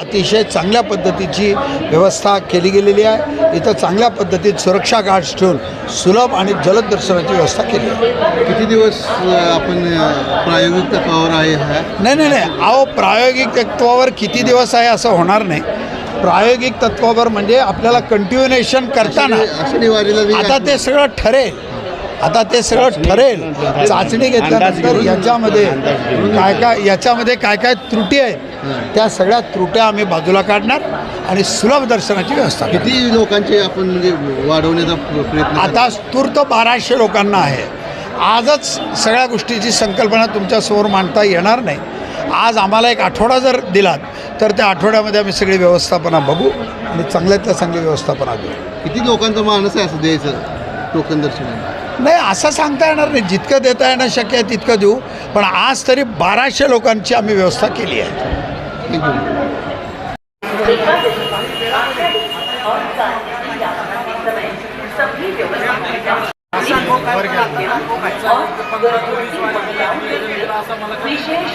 अतिशय चांगल्या पद्धतीची व्यवस्था केली गेलेली आहे. इथं चांगल्या पद्धतीत सुरक्षा गार्ड्स ठेवून सुलभ आणि जलद दर्शनाची व्यवस्था केली आहे. किती दिवस आपण प्रायोगिक तत्वावर आहे हा? नाही नाही नाही. अहो प्रायोगिक तत्वावर किती दिवस आहे असं होणार नाही. प्रायोगिक तत्वावर म्हणजे आपल्याला कंटिन्युएशन करताना आता ते सगळं ठरेल. आता ते सगळं ठरेल. चाचणी घेतल्यानंतर याच्यामध्ये काय काय याच्यामध्ये काय काय त्रुटी आहेत त्या सगळ्या त्रुट्या आम्ही बाजूला काढणार आणि सुलभ दर्शनाची व्यवस्था. किती लोकांचे आपण म्हणजे वाढवण्याचा प्र- प्रयत्न आता तूर्त बाराशे लोकांना आहे. आजच सगळ्या गोष्टीची संकल्पना तुमच्यासमोर मांडता येणार नाही. आज आम्हाला एक आठवडा जर दिलात तर त्या आठवड्यामध्ये आम्ही सगळी व्यवस्थापना बघू आणि चांगल्यातल्या चांगली व्यवस्थापना देऊ किती लोकांचा मानस आहे असं द्यायचं टोकन दर्शनाला? नाही असं सांगता येणार नाही. जितकं देता येणं शक्य आहे तितकं देऊ. पण आज तरी बाराशे लोकांची आम्ही व्यवस्था केली आहे. विशेष